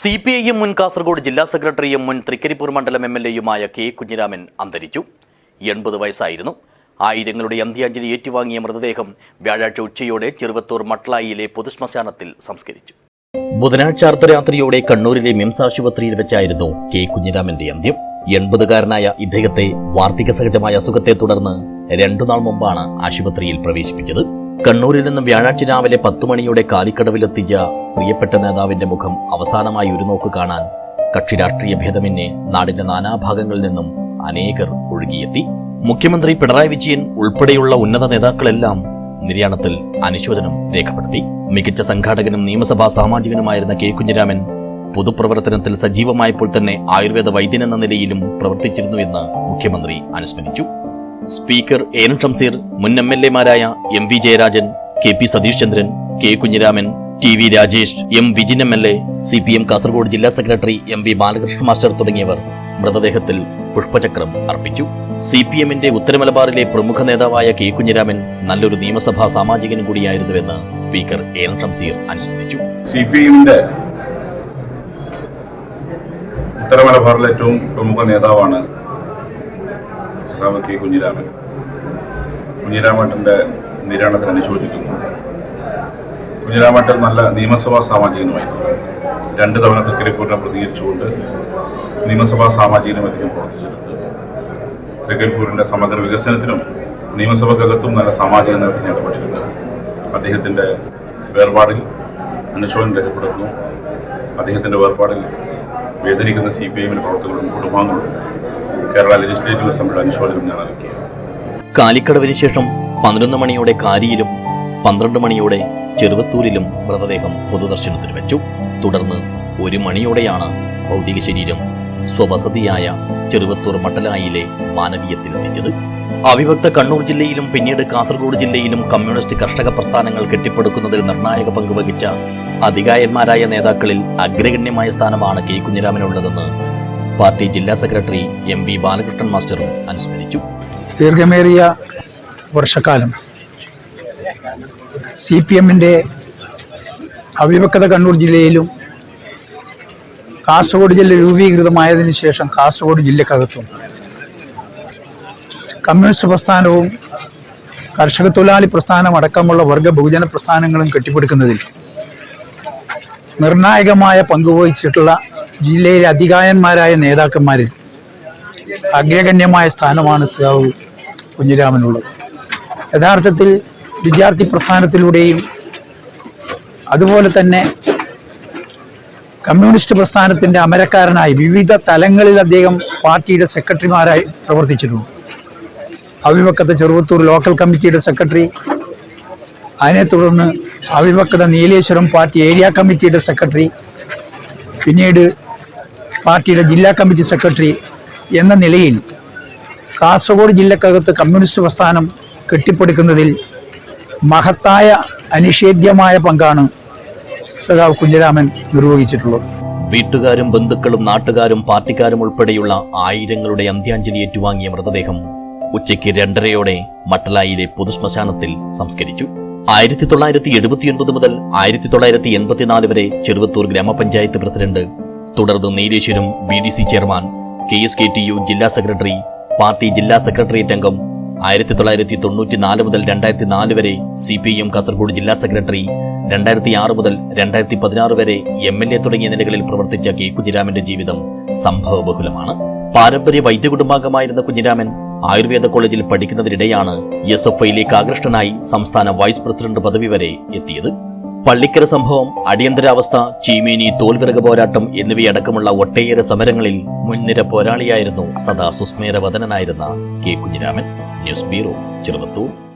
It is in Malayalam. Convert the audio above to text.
സി പി ഐ എം മുൻ കാസർഗോഡ് ജില്ലാ സെക്രട്ടറിയും മുൻ തൃക്കരിപ്പൂർ മണ്ഡലം എം എൽ എയുമായ കെ കുഞ്ഞിരാമൻ അന്തരിച്ചു. എൺപത് വയസ്സായിരുന്നു. ആയിരങ്ങളുടെ അന്ത്യാഞ്ജലി ഏറ്റുവാങ്ങിയ മൃതദേഹം വ്യാഴാഴ്ച ഉച്ചയോടെ ചെറുവത്തൂർ മട്ലായിയിലെ പൊതുശ്മശാനത്തിൽ സംസ്കരിച്ചു. ബുധനാഴ്ച അർദ്ധരാത്രിയോടെ കണ്ണൂരിലെ മിംസ് ആശുപത്രിയിൽ വെച്ചായിരുന്നു കെ കുഞ്ഞിരാമന്റെ അന്ത്യം. എൺപതുകാരനായ ഇദ്ദേഹത്തെ വാർദ്ധക്യ സഹജമായ അസുഖത്തെ തുടർന്ന് രണ്ടു നാൾ മുമ്പാണ് ആശുപത്രിയിൽ പ്രവേശിപ്പിച്ചത്. കണ്ണൂരിൽ നിന്നും വ്യാഴാഴ്ച രാവിലെ പത്തു മണിയോടെ കാലിക്കടവിലെത്തിയ പ്രിയപ്പെട്ട നേതാവിന്റെ മുഖം അവസാനമായി ഒരു നോക്ക് കാണാൻ കക്ഷി രാഷ്ട്രീയ ഭേദമന്യേ നാടിന്റെ നാനാഭാഗങ്ങളിൽ നിന്നും അനേകർ ഒഴുകിയെത്തി. മുഖ്യമന്ത്രി പിണറായി വിജയൻ ഉൾപ്പെടെയുള്ള ഉന്നത നേതാക്കളെല്ലാം നിര്യാണത്തിൽ അനുശോചനം രേഖപ്പെടുത്തി. മികച്ച സംഘാടകനും നിയമസഭാ സാമാജികനുമായിരുന്ന കെ കുഞ്ഞിരാമൻ പൊതുപ്രവർത്തനത്തിൽ സജീവമായപ്പോൾ തന്നെ ആയുർവേദ വൈദ്യൻ എന്ന നിലയിലും പ്രവർത്തിച്ചിരുന്നുവെന്ന് മുഖ്യമന്ത്രി അനുസ്മരിച്ചു. സ്പീക്കർ എൻ ഷംസീർ മുൻ M L എമാരായ M V Jayarajan K P Satheesh Chandran K Kunhiraman T V Rajesh M Vijin M L A C P M Kasaragod ജില്ലാ secretary M V Balakrishna master തുടങ്ങിയവർ മൃതദേഹത്തിൽ പുഷ്പചക്രം അർപ്പിച്ചു. സി പി എമ്മിന്റെ ഉത്തരമലബാറിലെ പ്രമുഖ നേതാവായ കെ കുഞ്ഞിരാമൻ നല്ലൊരു നിയമസഭാ സാമാജികനും കൂടിയായിരുന്നുവെന്ന് സ്പീക്കർ എൻ ഷംസീർ അനുസ്മരിച്ചു. സി പി എമ്മിന്റെ ഉത്തര ഏറ്റവും പ്രമുഖ നേതാവാണ് സഖാവ് കെ കുഞ്ഞിരാമൻ. കുഞ്ഞിരാമട്ടന്റെ നിര്യാണത്തിന് അനുശോചിക്കുന്നു. കുഞ്ഞിരാമേട്ടൻ നല്ല നിയമസഭാ സാമാജികനുമായിരുന്നു. രണ്ട് തവണ തൃക്കരിപ്പൂരിനെ പ്രതികരിച്ചുകൊണ്ട് നിയമസഭാ സാമാജികനും അദ്ദേഹം പ്രവർത്തിച്ചിട്ടുണ്ട്. തൃക്കരിപ്പൂരിന്റെ സമഗ്ര വികസനത്തിനും നിയമസഭക്കകത്തും നല്ല സാമാജിക നേതൃത്വം ഇടപെട്ടിട്ടുണ്ട് അദ്ദേഹത്തിന്റെ വേർപാടിൽ അനുശോചനം രേഖപ്പെടുത്തുന്നു. അദ്ദേഹത്തിന്റെ വേർപാടിൽ വേദനിക്കുന്ന സി പി എമ്മിന്റെ പ്രവർത്തകരും കുടുംബാംഗങ്ങളും കേരള ലെജിസ്ലേറ്റീവ് അസംബ്ലിയുടെ അനുശോചനം ഞാൻ അറിയിക്കുക കാലിക്കടവിന് ശേഷം പന്ത്രണ്ട് മണിയോടെ കാരിയിലും പന്ത്രണ്ട് മണിയോടെ ചെറുവത്തൂരിലും മൃതദേഹം പൊതുദർശനത്തിന് വെച്ചു. തുടർന്ന് ഒരു മണിയോടെയാണ് ഭൗതിക ശരീരം സ്വവസതിയായ ചെറുവത്തൂർ മട്ടലായിലെ മാനവീയത്തിൽ എത്തിച്ചത്. അവിഭക്ത കണ്ണൂർ ജില്ലയിലും പിന്നീട് കാസർഗോഡ് ജില്ലയിലും കമ്മ്യൂണിസ്റ്റ് കർഷക പ്രസ്ഥാനങ്ങൾ കെട്ടിപ്പടുക്കുന്നതിൽ നിർണായക പങ്കുവഹിച്ച അധികായന്മാരായ നേതാക്കളിൽ അഗ്രഗണ്യമായ സ്ഥാനമാണ് കെ കുഞ്ഞിരാമനുള്ളതെന്ന് പാർട്ടി ജില്ലാ സെക്രട്ടറി എം വി ബാലകൃഷ്ണൻ മാസ്റ്ററും അനുസ്മരിച്ചു. ദീർഘമേറിയ വർഷക്കാലം. സി പി എമ്മിന്റെ അവിഭക്ത കണ്ണൂർ ജില്ലയിലും കാസർഗോഡ് ജില്ല രൂപീകൃതമായതിനു ശേഷം കാസർഗോഡ് ജില്ലക്കകത്തും കമ്മ്യൂണിസ്റ്റ് പ്രസ്ഥാനവും കർഷക തൊഴിലാളി പ്രസ്ഥാനം അടക്കമുള്ള വർഗ ബഹുജന പ്രസ്ഥാനങ്ങളും കെട്ടിപ്പടുക്കുന്നതിൽ നിർണായകമായ പങ്കുവഹിച്ചിട്ടുള്ള ജില്ലയിലെ അധികായന്മാരായ നേതാക്കന്മാരിൽ അഗ്രഗണ്യമായ സ്ഥാനമാണ് സഖാവ് കുഞ്ഞിരാമനുള്ളത്. യഥാർത്ഥത്തിൽ വിദ്യാർത്ഥി പ്രസ്ഥാനത്തിലൂടെയും അതുപോലെ തന്നെ കമ്മ്യൂണിസ്റ്റ് പ്രസ്ഥാനത്തിന്റെ അമരക്കാരനായി വിവിധ തലങ്ങളിൽ അദ്ദേഹം പാർട്ടിയുടെ സെക്രട്ടറിമാരായി പ്രവർത്തിച്ചിട്ടുണ്ട്. അവിഭക്ത ചെറുവത്തൂർ ലോക്കൽ കമ്മിറ്റിയുടെ സെക്രട്ടറി അതിനെ തുടർന്ന് അവിഭക്ത നീലേശ്വരം പാർട്ടി ഏരിയ കമ്മിറ്റിയുടെ സെക്രട്ടറി പിന്നീട് പാർട്ടിയുടെ ജില്ലാ കമ്മിറ്റി സെക്രട്ടറി എന്ന നിലയിൽ കാസർഗോഡ് ജില്ലക്കകത്ത് കമ്മ്യൂണിസ്റ്റ് പ്രസ്ഥാനം കെട്ടിപ്പടുക്കുന്നതിൽ മഹത്തായ അനിഷേധ്യമായ പങ്കാണ് സഖാവ് കുഞ്ഞിരാമൻ നിർവഹിച്ചിട്ടുള്ളത്. വീട്ടുകാരും ബന്ധുക്കളും നാട്ടുകാരും പാർട്ടിക്കാരും ഉൾപ്പെടെയുള്ള ആയിരങ്ങളുടെ അന്ത്യാഞ്ജലി ഏറ്റുവാങ്ങിയ മൃതദേഹം ഉച്ചയ്ക്ക് രണ്ടരയോടെ മട്ടലായിലെ പൊതുശ്മശാനത്തിൽ സംസ്കരിച്ചു. ആയിരത്തി തൊള്ളായിരത്തി എഴുപത്തിയൊൻപത് മുതൽ ആയിരത്തി തൊള്ളായിരത്തി എൺപത്തിനാല് വരെ ചെറുവത്തൂർ ഗ്രാമപഞ്ചായത്ത് പ്രസിഡന്റ് തുടർന്ന് Nileshwaram B D C chairman K S K T U ജില്ലാ സെക്രട്ടറി പാർട്ടി ജില്ലാ സെക്രട്ടേറിയറ്റ് അംഗം ആയിരത്തി തൊള്ളായിരത്തി തൊണ്ണൂറ്റി നാല് മുതൽ രണ്ടായിരത്തി നാല് വരെ സി പി എം കാസർഗോഡ് ജില്ലാ സെക്രട്ടറി രണ്ടായിരത്തി ആറ് മുതൽ രണ്ടായിരത്തി പതിനാറ് വരെ എം എൽ എ തുടങ്ങിയ നിലകളിൽ പ്രവർത്തിച്ച കെ കുഞ്ഞിരാമന്റെ ജീവിതം സംഭവബഹുലമാണ്. പാരമ്പര്യ വൈദ്യ കുടുംബാംഗമായിരുന്ന കുഞ്ഞിരാമൻ ആയുർവേദ കോളേജിൽ പഠിക്കുന്നതിനിടെയാണ് എസ് എഫ് ഐയിലേക്ക് ആകൃഷ്ടനായി സംസ്ഥാന വൈസ് പ്രസിഡന്റ് പദവി വരെ എത്തിയത്. പള്ളിക്കര സംഭവം അടിയന്തരാവസ്ഥ ചീമേനി തോൽവിറക പോരാട്ടം എന്നിവയടക്കമുള്ള ഒട്ടേറെ സമരങ്ങളിൽ മുൻനിര പോരാളിയായിരുന്നു സദാ സുസ്മേരവദനായിരുന്ന K Kunhiraman. News bureau Cheruvathur.